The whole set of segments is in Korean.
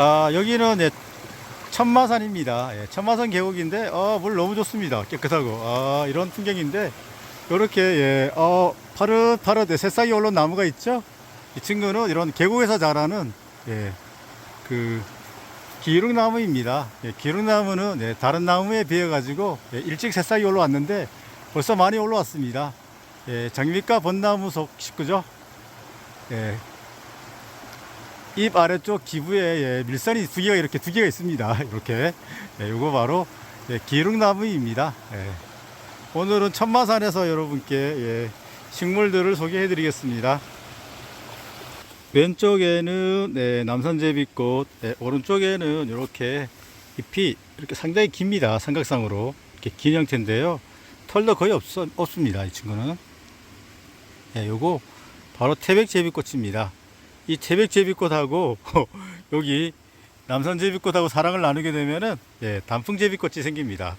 아, 여기는 예, 천마산입니다. 예, 천마산 계곡인데, 어, 물 너무 좋습니다. 깨끗하고. 아, 이런 풍경인데, 요렇게, 예, 어, 파릇파릇, 예, 새싹이 올라온 나무가 있죠? 이 친구는 이런 계곡에서 자라는, 예, 그, 기름나무입니다. 예, 기름나무는 예, 다른 나무에 비해-가지고 예, 일찍 새싹이 올라왔는데, 벌써 많이 올라왔습니다. 예, 장미과 벚나무 속 식구죠. 예, 입 아래쪽 기부에 예, 밀선이 두 개가 이렇게 두 개가 있습니다. 이렇게 예, 이거 바로 예, 기름나무입니다. 예. 오늘은 천마산에서 여러분께 예, 식물들을 소개해드리겠습니다. 왼쪽에는 네, 남산제비꽃, 네, 오른쪽에는 이렇게 잎이 이렇게 상당히 깁니다. 삼각상으로 이렇게 긴 형태인데요. 털도 거의 없, 없습니다. 이 친구는. 예, 요거 바로 태백제비꽃입니다. 이 태백제비꽃하고 여기 남산제비꽃하고 사랑을 나누게 되면은 예, 단풍제비꽃이 생깁니다.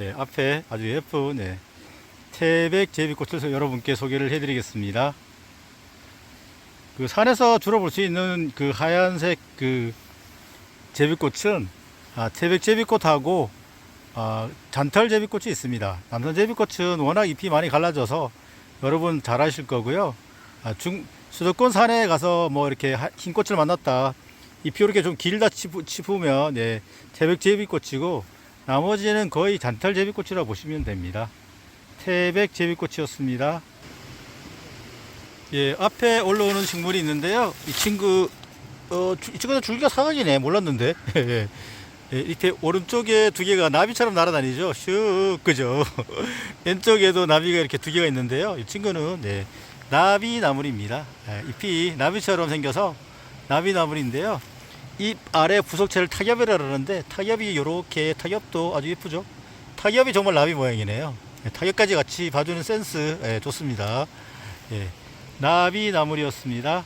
예, 앞에 아주 예쁜 예, 태백제비꽃을 여러분께 소개를 해드리겠습니다. 그 산에서 주로 볼 수 있는 그 하얀색 그 제비꽃은 아, 태백제비꽃하고 아, 잔털제비꽃이 있습니다. 남산제비꽃은 워낙 잎이 많이 갈라져서 여러분 잘 아실 거고요. 아, 중, 수도권 산에 가서 뭐 이렇게 하- 흰 꽃을 만났다. 잎이 이렇게 좀 길다 치부면 예, 태백 제비꽃이고 나머지는 거의 잔털 제비꽃이라고 보시면 됩니다. 태백 제비꽃이었습니다. 예, 앞에 올라오는 식물이 있는데요. 이 친구, 어, 주- 이 친구는 줄기가 사각이네. 몰랐는데. 예, 예, 이렇게 오른쪽에 두 개가 나비처럼 날아다니죠. 슉, 그죠. 왼쪽에도 나비가 이렇게 두 개가 있는데요. 이 친구는, 네, 나비 나물입니다. 예, 잎이 나비처럼 생겨서 나비 나물인데요. 잎 아래 부속체를 타겹이라 그러는데 타겹이 이렇게 타겹도 아주 예쁘죠. 타겹이 정말 나비 모양이네요. 예, 타겹까지 같이 봐주는 센스 예, 좋습니다. 예, 나비 나물이었습니다.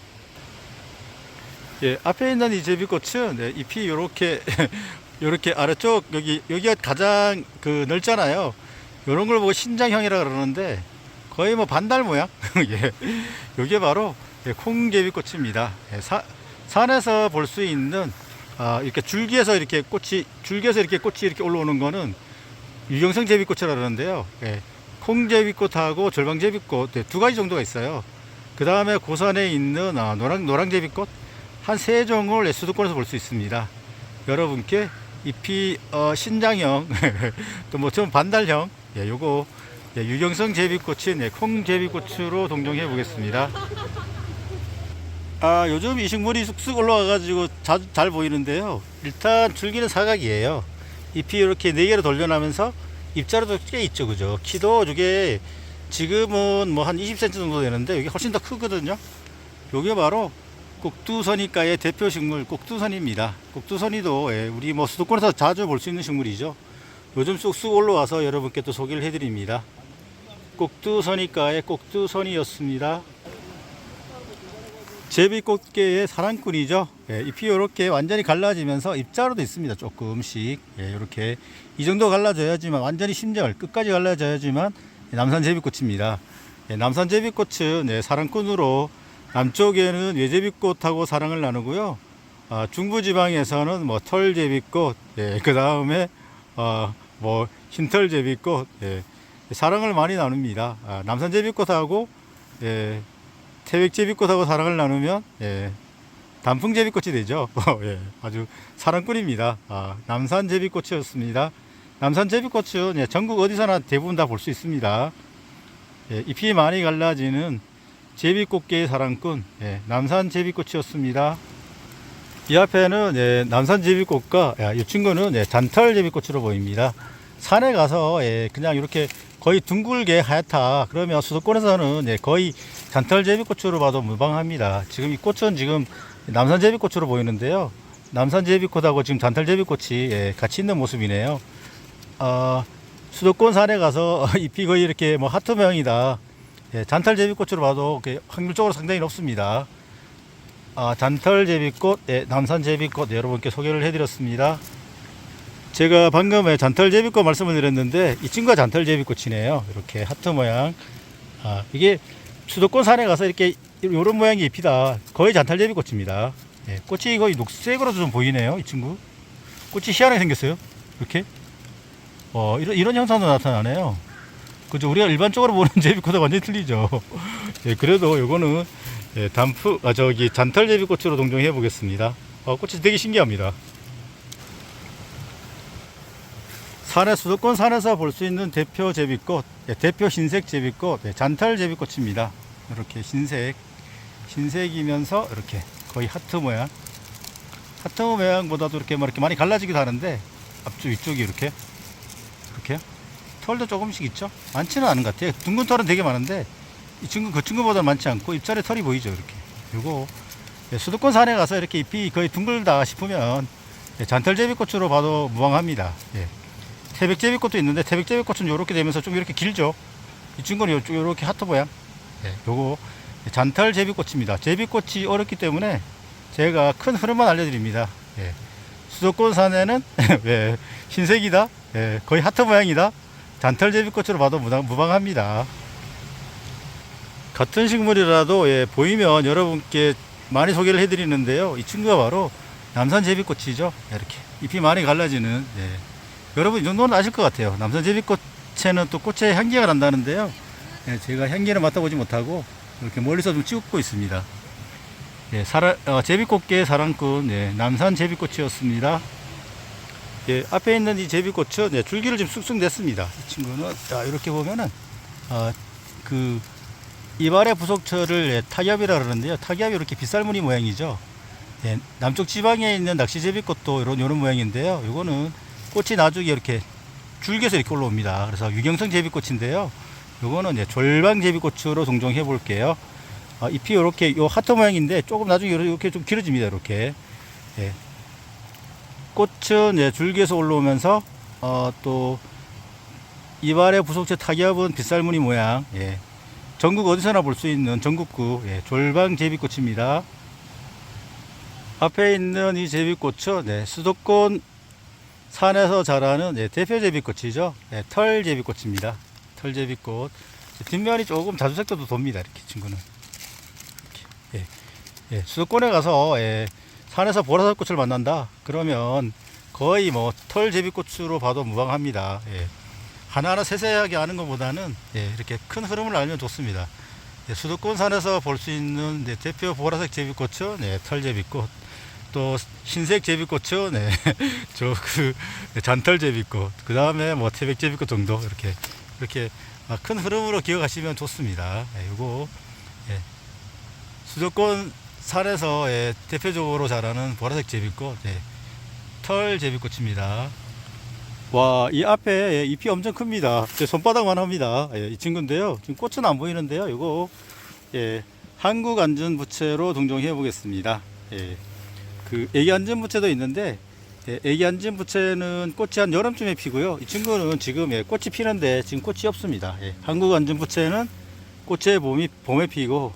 예, 앞에 있는 이 제비꽃은 네, 잎이 이렇게 이렇게 아래쪽 여기 여기가 가장 그 넓잖아요. 이런 걸 보고 신장형이라 그러는데 거의 뭐 반달 모양. 예, 이게 바로 예, 콩제비꽃입니다. 예, 사, 산에서 볼 수 있는 아, 이렇게 줄기에서 이렇게 꽃이 줄기에서 이렇게 꽃이 이렇게 올라오는 거는 유경성 제비꽃이라 그러는데요. 예, 콩제비꽃하고 절방제비꽃 네, 두 가지 정도가 있어요. 그 다음에 고산에 있는 아, 노랑 노랑제비꽃 한 세 종을 수도권에서 볼 수 있습니다. 여러분께 잎이 어, 신장형 또 뭐 좀 반달형 예, 요거 예, 유경성 제비꽃인 예, 콩제비꽃으로 동정해 보겠습니다. 아 요즘 이 식물이 쑥쑥 올라와가지고 잘 보이는데요. 일단 줄기는 사각이에요. 잎이 이렇게 네 개로 돌려나면서 입자로도 꽤 있죠, 그죠? 키도 이게 지금은 뭐 한 20cm 정도 되는데 이게 훨씬 더 크거든요. 요게 바로 꼭두선이과의 대표 식물 꼭두선입니다. 꼭두선이도 예, 우리 뭐 수도권에서 자주 볼 수 있는 식물이죠. 요즘 쑥쑥 올라와서 여러분께 또 소개를 해드립니다. 꼭두선이과의 꼭두선이었습니다. 제비꽃계의 사랑꾼이죠. 예, 잎이 이렇게 완전히 갈라지면서 입자로도 있습니다. 조금씩 예, 이렇게 이 정도 갈라져야지만 완전히 심장을 끝까지 갈라져야지만 남산 제비꽃입니다. 예, 남산 제비꽃은 예, 사랑꾼으로 남쪽에는 외제비꽃하고 사랑을 나누고요. 아, 중부지방에서는 뭐 털제비꽃, 예, 그 다음에 어, 뭐 흰털제비꽃, 예, 사랑을 많이 나눕니다. 아, 남산 제비꽃하고 예, 태백제비꽃하고 사랑을 나누면 예, 단풍제비꽃이 되죠. 예, 아주 사랑꾼입니다. 아, 남산제비꽃이었습니다. 남산제비꽃은 예, 전국 어디서나 대부분 다 볼 수 있습니다. 예, 잎이 많이 갈라지는 제비꽃계의 사랑꾼 예, 남산제비꽃이었습니다. 이 앞에는 예, 남산제비꽃과 야, 이 친구는 예, 잔털제비꽃으로 보입니다. 산에 가서 예, 그냥 이렇게 거의 둥글게 하얗다 그러면 수도권에서는 예, 거의 잔털 제비꽃으로 봐도 무방합니다. 지금 이 꽃은 지금 남산 제비꽃으로 보이는데요. 남산 제비꽃하고 지금 잔털 제비꽃이 예, 같이 있는 모습이네요. 어, 수도권 산에 가서 잎이 거의 이렇게 뭐 하트 모양이다. 예, 잔털 제비꽃으로 봐도 이렇게 확률적으로 상당히 높습니다. 아, 잔털 제비꽃, 예, 남산 제비꽃 여러분께 소개를 해드렸습니다. 제가 방금 에 잔털 제비꽃 말씀을 드렸는데 이 친구가 잔털 제비꽃이네요. 이렇게 하트 모양. 아, 이게 수도권 산에 가서 이렇게 이런 모양의 잎이다. 거의 잔털 제비꽃입니다. 예, 꽃이 거의 녹색으로 좀 보이네요. 이 친구. 꽃이 희한하게 생겼어요. 이렇게. 어, 이런, 이런 현상도 나타나네요. 그죠. 우리가 일반적으로 보는 제비꽃과 완전히 틀리죠. 예, 그래도 요거는 예, 단프, 아, 저기 잔털 제비꽃으로 동정해 보겠습니다. 어, 꽃이 되게 신기합니다. 산에 수도권 산에서 볼 수 있는 대표 제비꽃, 예, 대표 흰색 제비꽃, 예, 잔털 제비꽃입니다. 이렇게 흰색, 흰색이면서 이렇게 거의 하트 모양. 하트 모양보다도 이렇게 뭐 이렇게 많이 갈라지기도 하는데 앞쪽 위쪽이 이렇게 이렇게 털도 조금씩 있죠. 많지는 않은 것 같아요. 둥근 털은 되게 많은데 이 친구 그 친구보다 많지 않고 잎자리 털이 보이죠. 이렇게. 요거 예, 수도권 산에 가서 이렇게 잎이 거의 둥글다 싶으면 예, 잔털 제비꽃으로 봐도 무방합니다. 예. 태백 제비꽃도 있는데 태백 제비꽃은 이렇게 되면서 좀 이렇게 길죠. 이 친구는 이렇게 하트 모양. 예, 요거 잔털 제비꽃입니다. 제비꽃이 어렵기 때문에 제가 큰 흐름만 알려드립니다. 예. 수도권 산에는 예, 흰색이다. 예, 거의 하트 모양이다. 잔털 제비꽃으로 봐도 무방, 무방합니다. 같은 식물이라도 예, 보이면 여러분께 많이 소개를 해드리는데요. 이 친구가 바로 남산 제비꽃이죠. 이렇게 잎이 많이 갈라지는. 예. 여러분 이 정도는 아실 것 같아요. 남산 제비꽃에는 또 꽃에 향기가 난다는데요. 예, 제가 향기를 맡아보지 못하고 이렇게 멀리서 좀 찍고 있습니다. 예, 사라, 어, 제비꽃계 사랑꾼 예, 남산 제비꽃이었습니다. 예, 앞에 있는 이 제비꽃은 예, 줄기를 좀 쑥쑥 냈습니다. 이 친구는 자 이렇게 보면은 어, 그 이발의 부속철을 예, 타겹이라 그러는데요. 타겹이 이렇게 빗살무늬 모양이죠. 예, 남쪽 지방에 있는 낚시 제비꽃도 이런 이런 모양인데요. 이거는 꽃이 나중에 이렇게 줄기에서 이렇게 올라옵니다. 그래서 유경성 제비꽃인데요. 요거는 이제 졸방 제비꽃으로 동정해 볼게요. 아, 잎이 이렇게 요 하트 모양인데 조금 나중에 이렇게 좀 길어집니다. 이렇게. 예. 꽃은 예, 줄기에서 올라오면서 어, 또 이발의 부속체 타겹은 빗살무늬 모양. 예. 전국 어디서나 볼 수 있는 전국구 예, 졸방 제비꽃입니다. 앞에 있는 이 제비꽃은 네, 수도권 산에서 자라는 예, 대표 제비꽃이죠. 예, 털 제비꽃입니다. 털 제비꽃. 뒷면이 조금 자주색도도 돕니다. 이렇게 친구는. 이렇게. 예, 예, 수도권에 가서 예, 산에서 보라색 꽃을 만난다. 그러면 거의 뭐 털 제비꽃으로 봐도 무방합니다. 예. 하나하나 세세하게 아는 것보다는 예, 이렇게 큰 흐름을 알면 좋습니다. 예, 수도권 산에서 볼 수 있는 네, 대표 보라색 제비꽃은 네, 털 제비꽃. 또 흰색 제비꽃은 네, 저 그 잔털 제비꽃. 그 다음에 뭐 태백 제비꽃 정도 이렇게 이렇게 아, 큰 흐름으로 기억하시면 좋습니다. 예, 요거 예, 수도권 산에서 예, 대표적으로 자라는 보라색 제비꽃, 예, 털 제비꽃입니다. 와, 이 앞에 예, 잎이 엄청 큽니다. 제 손바닥만 합니다. 예, 이 친구인데요. 지금 꽃은 안 보이는데요. 이거 예, 한국 안전 부채로 동정해 보겠습니다. 예, 그 애기 안전 부채도 있는데 예, 애기 안전 부채는 꽃이 한 여름쯤에 피고요. 이 친구는 지금 예, 꽃이 피는데 지금 꽃이 없습니다. 예, 한국 안전 부채는 꽃의 봄이 봄에 피고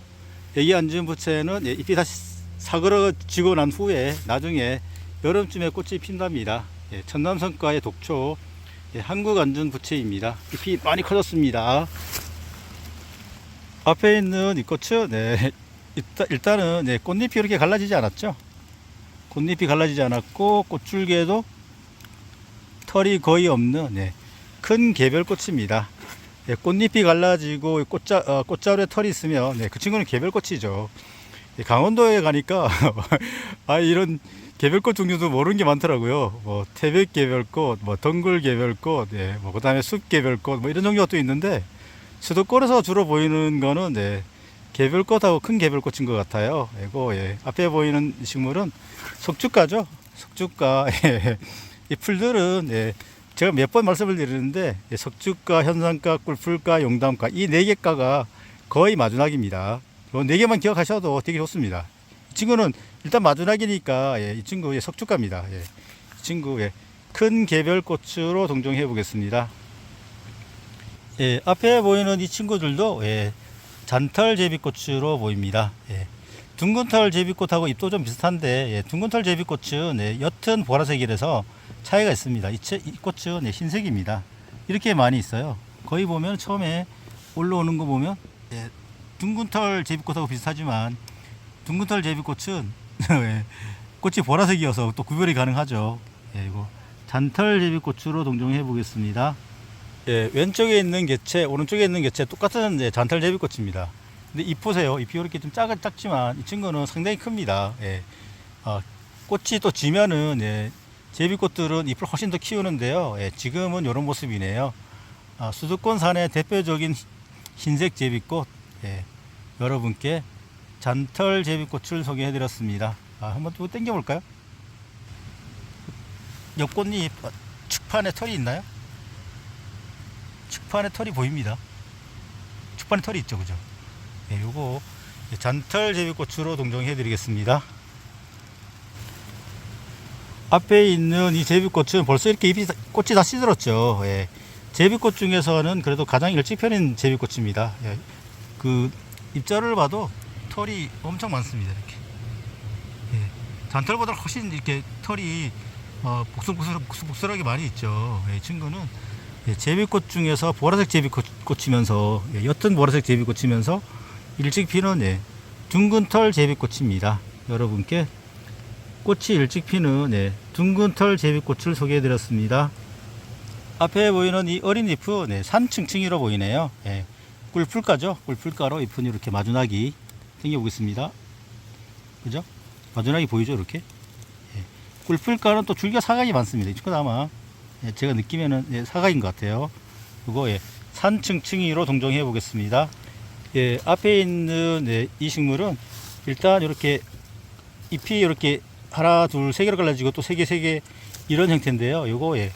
애기 안전 부채는 예, 잎이 다시 사그러지고 난 후에 나중에 여름쯤에 꽃이 핀답니다. 예, 천남성과의 독초 예, 한국 안전 부채입니다. 잎이 많이 커졌습니다. 앞에 있는 이 꽃은 네, 일단, 일단은 네, 꽃잎이 이렇게 갈라지지 않았죠. 꽃잎이 갈라지지 않았고 꽃줄기에도 털이 거의 없는 네, 큰 개별꽃입니다. 예, 꽃잎이 갈라지고 꽃자, 어, 꽃자루에 털이 있으면 네, 그 친구는 개별꽃이죠. 예, 강원도에 가니까 아 이런 개별꽃 종류도 모르는 게 많더라고요. 뭐 태백 개별꽃, 뭐 덩굴 개별꽃, 예, 뭐 그다음에 숲 개별꽃, 뭐 이런 종류가 또 있는데 수도권에서 주로 보이는 거는 네, 개별꽃하고 큰 개별꽃인 것 같아요. 이거 예, 앞에 보이는 식물은 석주가죠. 석주가 예, 이 풀들은 예, 제가 몇 번 말씀을 드리는데 예, 석주가, 현상가, 꿀풀가, 용담가 이 네 개가가 거의 마주낙입니다. 이네 개만 기억하셔도 되게 좋습니다. 이 친구는 일단 마주낙이니까 예, 이 친구 예, 석주가입니다. 예, 이 친구 예, 큰 개별 꽃으로 동정해 보겠습니다. 예, 앞에 보이는 이 친구들도 예, 잔털 제비꽃으로 보입니다. 예. 둥근털 제비꽃하고 잎도 좀 비슷한데 예, 둥근털 제비꽃은 예, 옅은 보라색이라서 차이가 있습니다. 이, 채- 이 꽃은 예, 흰색입니다. 이렇게 많이 있어요. 거의 보면 처음에 올라오는 거 보면 예, 둥근털 제비꽃하고 비슷하지만 둥근털 제비꽃은 예, 꽃이 보라색이어서 또 구별이 가능하죠. 예, 이거 잔털 제비꽃으로 동정해 보겠습니다. 예, 왼쪽에 있는 개체, 오른쪽에 있는 개체 똑같은 이제 잔털 제비꽃입니다. 근데 잎 보세요. 잎이 이렇게 좀 작아 작지만 이 친구는 상당히 큽니다. 예, 아, 꽃이 또 지면은 예, 제비꽃들은 잎을 훨씬 더 키우는데요. 예, 지금은 이런 모습이네요. 아, 수도권 산의 대표적인 흰- 흰색 제비꽃 예, 여러분께 잔털 제비꽃을 소개해드렸습니다. 아, 한번 또 당겨볼까요? 옆꽃잎 어, 측판에 털이 있나요? 측판에 털이 보입니다. 측판에 털이 있죠, 그죠? 예, 요거 잔털 제비꽃으로 동정해 드리겠습니다. 앞에 있는 이 제비꽃은 벌써 이렇게 잎이 다- 꽃이 다 시들었죠. 예. 제비꽃 중에서는 그래도 가장 일찍 펴는 제비꽃입니다. 예. 그 입자를 봐도 털이 엄청 많습니다. 이렇게. 예. 잔털보다 훨씬 이렇게 털이 어, 복슬복슬, 복슬복슬하게 많이 있죠. 예, 이 친구는 예, 제비꽃 중에서 보라색 제비꽃이면서 예, 옅은 보라색 제비꽃이면서 일찍 피는 예, 둥근 털 제비꽃입니다. 여러분께 꽃이 일찍 피는 예, 둥근 털 제비꽃을 소개해드렸습니다. 앞에 보이는 이 어린 잎은 네, 산층층이로 보이네요. 예, 꿀풀가죠. 꿀풀가로 잎은 이렇게 마주나기 당겨보겠습니다. 그죠? 마주나기 보이죠? 이렇게. 예, 꿀풀가는 또 줄기가 사각이 많습니다. 이거 아마 예, 제가 느끼면은 예, 사각인 것 같아요. 예, 산층층이로 동정해 보겠습니다. 예, 앞에 있는 예, 이 식물은 일단 이렇게 잎이 이렇게 하나, 둘, 세 개로 갈라지고 또 세 개, 세 개 이런 형태인데요. 요거 예,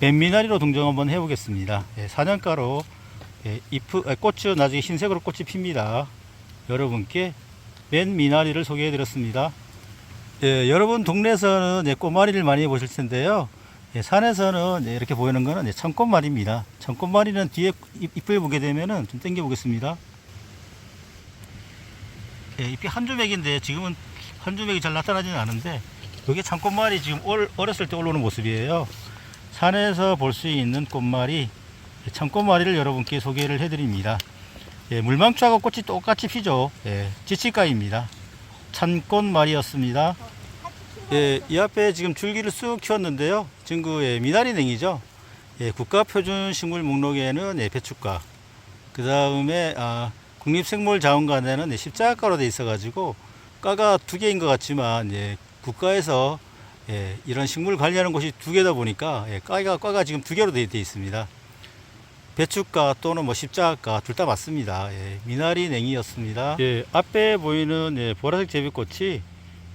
맨미나리로 동정 한번 해보겠습니다. 예, 사냥가로 예, 잎, 아, 꽃은 나중에 흰색으로 꽃이 핍니다. 여러분께 맨미나리를 소개해드렸습니다. 예, 여러분 동네에서는 예, 꽃마리를 많이 보실 텐데요. 예, 산에서는 예, 이렇게 보이는 거는 예, 청꽃마리입니다. 청꽃마리는 뒤에 잎, 잎을 보게 되면은 좀 당겨 보겠습니다. 예, 잎이 한 주맥인데 지금은 한 주맥이 잘 나타나지는 않은데 이게 참꽃말이 지금 올, 어렸을 때 올라오는 모습이에요. 산에서 볼 수 있는 꽃말이 참꽃말이를 여러분께 소개를 해드립니다. 예, 물망초하고 꽃이 똑같이 피죠. 예, 지치가입니다. 참꽃말이었습니다. 예, 이 앞에 지금 줄기를 쑥 키웠는데요. 지금 그 예, 미나리냉이죠. 예, 국가표준식물 목록에는 예, 배춧가, 그 다음에 아, 국립생물자원관에는 예, 십자가가로 돼 있어가지고 과가 두 개인 것 같지만 예, 국가에서 예, 이런 식물 관리하는 곳이 두 개다 보니까 예, 과가 과가 지금 두 개로 되어 있습니다. 배춧가 또는 뭐 십자가 둘 다 맞습니다. 예, 미나리 냉이였습니다. 예, 앞에 보이는 예, 보라색 제비꽃이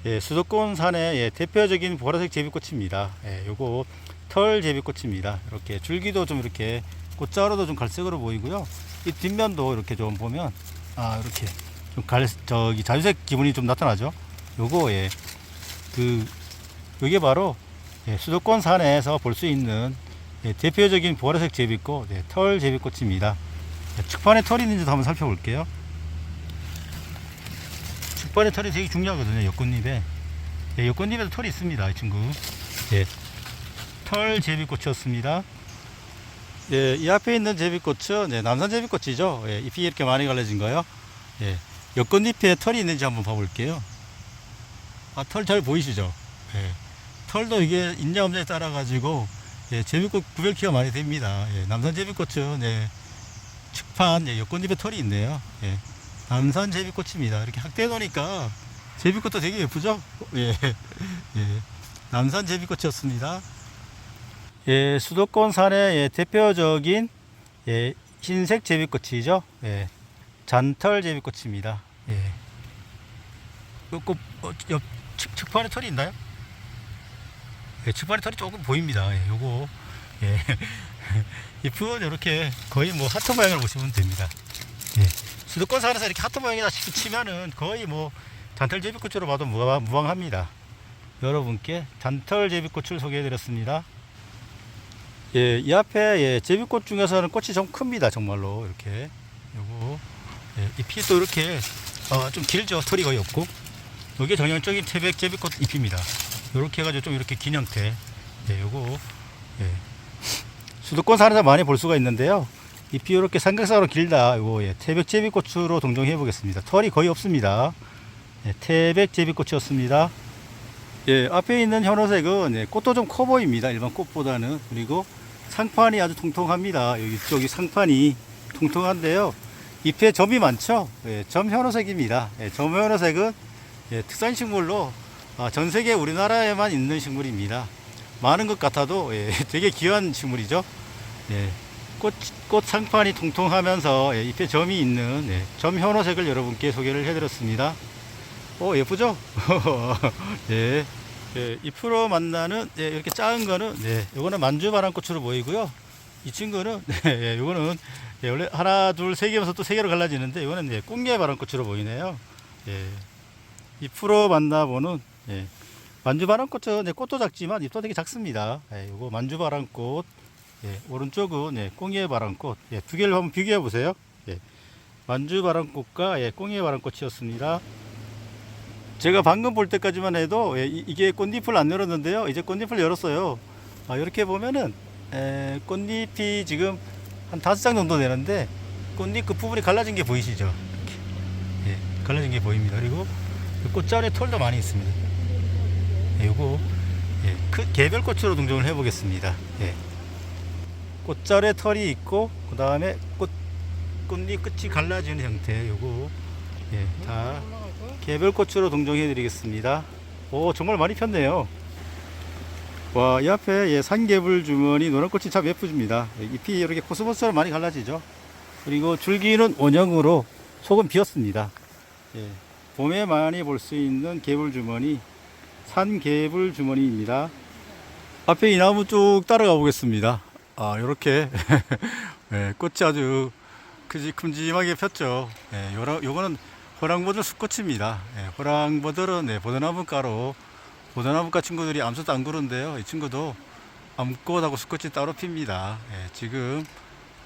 예, 수도권 산의 예, 대표적인 보라색 제비꽃입니다. 예, 요거 털 제비꽃입니다. 이렇게 줄기도 좀 이렇게 꽃자루도 좀 갈색으로 보이고요. 이 뒷면도 이렇게 좀 보면 아 이렇게 좀 갈 저기 자주색 기분이 좀 나타나죠. 요거 예, 그 이게 바로 예, 수도권 산에서 볼 수 있는 예, 대표적인 보라색 제비꽃, 예, 털 제비꽃입니다. 예, 측판에 털이 있는지도 한번 살펴볼게요. 측판에 털이 되게 중요하거든요. 옆꽃잎에. 예, 옆꽃잎에도 털이 있습니다. 이 친구. 예, 털 제비꽃이었습니다. 예, 이 앞에 있는 제비꽃은 예, 남산 제비꽃이죠. 예, 잎이 이렇게 많이 갈라진 거요. 예, 옆꽃잎에 털이 있는지 한번 봐볼게요. 아, 털 잘 보이시죠? 예, 털도 이게 있냐 없냐에 따라 가지고 예, 제비꽃 구별키가 많이 됩니다. 예, 남산 제비꽃은 예, 측판 예, 옆꽃잎에 털이 있네요. 예, 남산 제비꽃입니다. 이렇게 확대해 놓으니까 제비꽃도 되게 예쁘죠? 예, 예, 남산 제비꽃이었습니다. 예, 수도권 산의 예, 대표적인 예, 흰색 제비꽃이죠. 예, 잔털 제비꽃입니다. 예. 요 꽃, 어, 옆 측, 측판에 털이 있나요? 예, 측판에 털이 조금 보입니다. 예, 요거 예. 잎은 이렇게 거의 뭐 하트 모양을 보시면 됩니다. 예. 수도권 산에서 이렇게 하트 모양이다 치면은 거의 뭐 잔털 제비꽃으로 봐도 무방, 무방합니다. 여러분께 잔털 제비꽃을 소개해드렸습니다. 예, 이 앞에 예, 제비꽃 중에서는 꽃이 좀 큽니다. 정말로 이렇게 요거 예, 잎이 또 이렇게 어, 좀 길죠. 털이 거의 없고 이게 전형적인 태백 제비꽃 잎입니다. 이렇게 해가지고 좀 이렇게 긴 형태. 예, 요거 예. 수도권 산에서 많이 볼 수가 있는데요. 잎이 이렇게 삼각사로 길다. 요거 예, 태백 제비꽃으로 동정해 보겠습니다. 털이 거의 없습니다. 예, 태백 제비꽃이었습니다. 예, 앞에 있는 현호색은 예, 꽃도 좀 커 보입니다. 일반 꽃보다는. 그리고 상판이 아주 통통합니다. 여기 쪽이 상판이 통통한데요. 잎에 점이 많죠. 예, 점 현호색입니다. 예, 점 현호색은 예, 특산 식물로 아, 전 세계 우리나라에만 있는 식물입니다. 많은 것 같아도 예, 되게 귀한 식물이죠. 예, 꽃, 꽃 상판이 통통하면서 예, 잎에 점이 있는 예, 점 현호색을 여러분께 소개를 해드렸습니다. 오 예쁘죠? 예, 예, 잎으로 만나는 예, 이렇게 작은 거는 예, 요거는 만주 바람꽃으로 보이고요. 이 친구는 예, 요거는 예, 원래 하나 둘 세 개면서 또 세 개로 갈라지는데 요거는 예, 꽃게 바람꽃으로 보이네요. 예, 잎으로 만나보는 예, 만주 바람꽃은 예, 꽃도 작지만 잎도 되게 작습니다. 예, 요거 만주 바람꽃 예, 오른쪽은 예, 꽁예 바람꽃 예, 두 개를 한번 비교해 보세요. 예, 만주 바람꽃과 예, 꽁예 바람꽃이었습니다. 제가 방금 볼 때까지만 해도 예, 이- 이게 꽃잎을 안 열었는데요. 이제 꽃잎을 열었어요. 아, 이렇게 보면은 에, 꽃잎이 지금 한 다섯 장 정도 되는데 꽃잎 그 부분이 갈라진 게 보이시죠? 이렇게. 예, 갈라진 게 보입니다. 그리고 이 꽃자루에 털도 많이 있습니다. 예, 요거 예, 그 개별 꽃으로 등장을 해보겠습니다. 예. 꽃자루에 털이 있고 그 다음에 꽃 꽃잎 끝이 갈라지는 형태. 요거 예, 다 개별꽃으로 동정해 드리겠습니다. 오, 정말 많이 폈네요. 와, 이 앞에 예, 산개불 주머니 노란 꽃이 참 예쁘집니다. 잎이 이렇게 코스모스처럼 많이 갈라지죠. 그리고 줄기는 원형으로 속은 비었습니다. 예, 봄에 많이 볼 수 있는 개불 주머니, 산개불 주머니입니다. 앞에 이 나무 쭉 따라가 보겠습니다. 아, 이렇게 예, 꽃이 아주 크지 큼지막하게 폈죠. 예, 요라, 요거는 호랑버들 수꽃입니다. 예, 호랑버들은 네, 보드나무가로 보드나무가 친구들이 암수도 안 그런데요. 이 친구도 암꽃하고 수꽃이 따로 핍니다. 예, 지금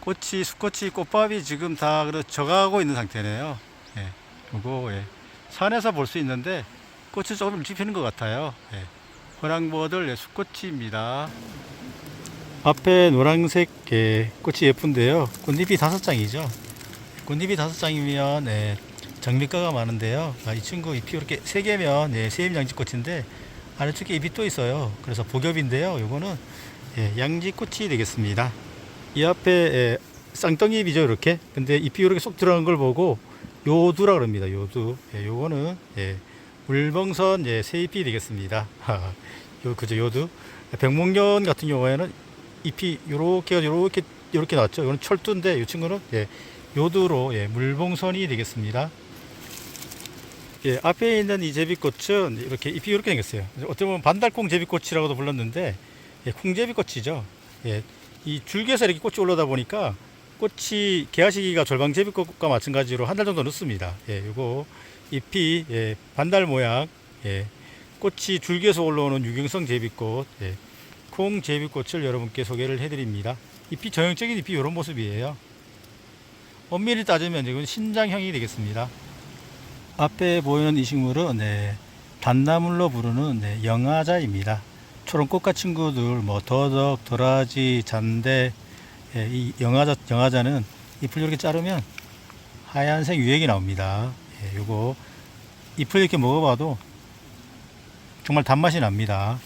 꽃이 수꽃이 꽃밥이 지금 다 적하고 있는 상태네요. 예, 요거 예, 산에서 볼 수 있는데 꽃이 조금 일찍 피는 것 같아요. 예, 호랑버들 예, 수꽃입니다. 앞에 노란색 예, 꽃이 예쁜데요. 꽃잎이 다섯 장이죠. 꽃잎이 다섯 장이면 예, 장미가가 많은데요. 아, 이 친구 잎이 이렇게 세 개면 예, 세임양지꽃인데 아래쪽에 잎이 또 있어요. 그래서 복엽인데요. 요거는 예, 양지꽃이 되겠습니다. 이 앞에 예, 쌍덩이 잎이죠, 이렇게. 근데 잎이 이렇게 쏙 들어간 걸 보고 요두라 그럽니다. 요두. 예, 요거는 예, 물벙선 예, 새잎이 되겠습니다. 요 그죠, 요두. 백목련 같은 경우에는 잎이 요렇게 요렇게 요렇게 났죠. 이거는 철두인데 이 친구는 예, 요두로 예, 물봉선이 되겠습니다. 예, 앞에 있는 이 제비꽃은 이렇게 잎이 이렇게 생겼어요. 어떻게 보면 반달콩 제비꽃이라고도 불렀는데 예, 콩제비꽃이죠. 예, 이 줄기에서 이렇게 꽃이 올라다 보니까 꽃이 개화 시기가 절방 제비꽃과 마찬가지로 한 달 정도 늦습니다. 예, 요거 잎이 예, 반달 모양, 예, 꽃이 줄기에서 올라오는 유경성 제비꽃, 예, 콩 제비꽃을 여러분께 소개를 해드립니다. 잎이 전형적인 잎이 이런 모습이에요. 엄밀히 따지면 이건 신장형이 되겠습니다. 앞에 보이는 이 식물은 네, 단나물로 부르는 네, 영아자입니다. 초롱꽃과 친구들 뭐 더덕, 도라지, 잔대 예, 이 영아자 영아자는 잎을 이렇게 자르면 하얀색 유액이 나옵니다. 예, 요거 잎을 이렇게 먹어봐도 정말 단맛이 납니다.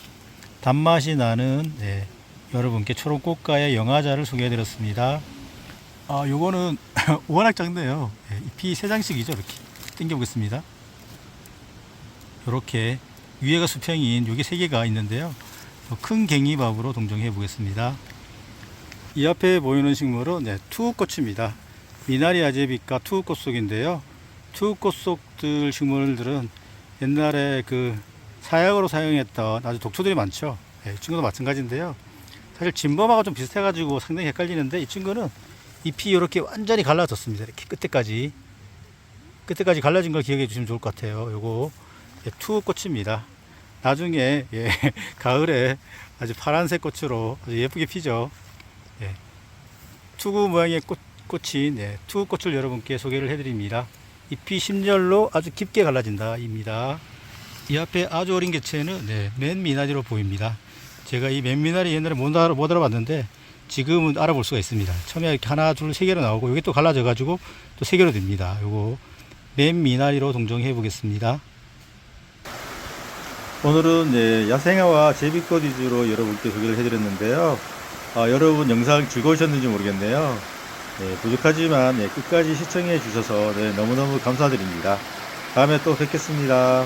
단맛이 나는 네, 여러분께 초롱꽃과의 영아자를 소개해드렸습니다. 아, 요거는 워낙 작네요. 예, 잎이 세 장씩이죠, 이렇게. 당겨 보겠습니다. 이렇게 위에가 수평인 요게 세 개가 있는데요. 어, 큰 갱이밥으로 동정해 보겠습니다. 이 앞에 보이는 식물은 네, 투우꽃입니다. 미나리 아제비과 투우꽃 속인데요. 투우꽃 속들 식물들은 옛날에 그 사약으로 사용했던 아주 독초들이 많죠. 예, 이 친구도 마찬가지인데요. 사실 진범하고 좀 비슷해가지고 상당히 헷갈리는데 이 친구는 잎이 이렇게 완전히 갈라졌습니다. 이렇게 끝에까지. 끝에까지 갈라진 걸 기억해 주시면 좋을 것 같아요. 요거 예, 투 꽃입니다. 나중에 예, 가을에 아주 파란색 꽃으로 아주 예쁘게 피죠. 예, 투구 모양의 꽃, 꽃인 예, 투꽃을 여러분께 소개를 해드립니다. 잎이 심절로 아주 깊게 갈라진다입니다. 이 앞에 아주 어린 개체는 네, 맨 미나리로 보입니다. 제가 이 맨 미나리 옛날에 못, 알아, 못 알아봤는데 지금은 알아볼 수가 있습니다. 처음에 이렇게 하나, 둘, 세 개로 나오고 여기 또 갈라져 가지고 또 세 개로 됩니다. 요거 맨 미나리로 동정해 보겠습니다. 오늘은 예, 야생화와 제비꽃 위주로 여러분께 소개를 해드렸는데요. 아, 여러분 영상 즐거우셨는지 모르겠네요. 예, 부족하지만 예, 끝까지 시청해 주셔서 네, 너무너무 감사드립니다. 다음에 또 뵙겠습니다.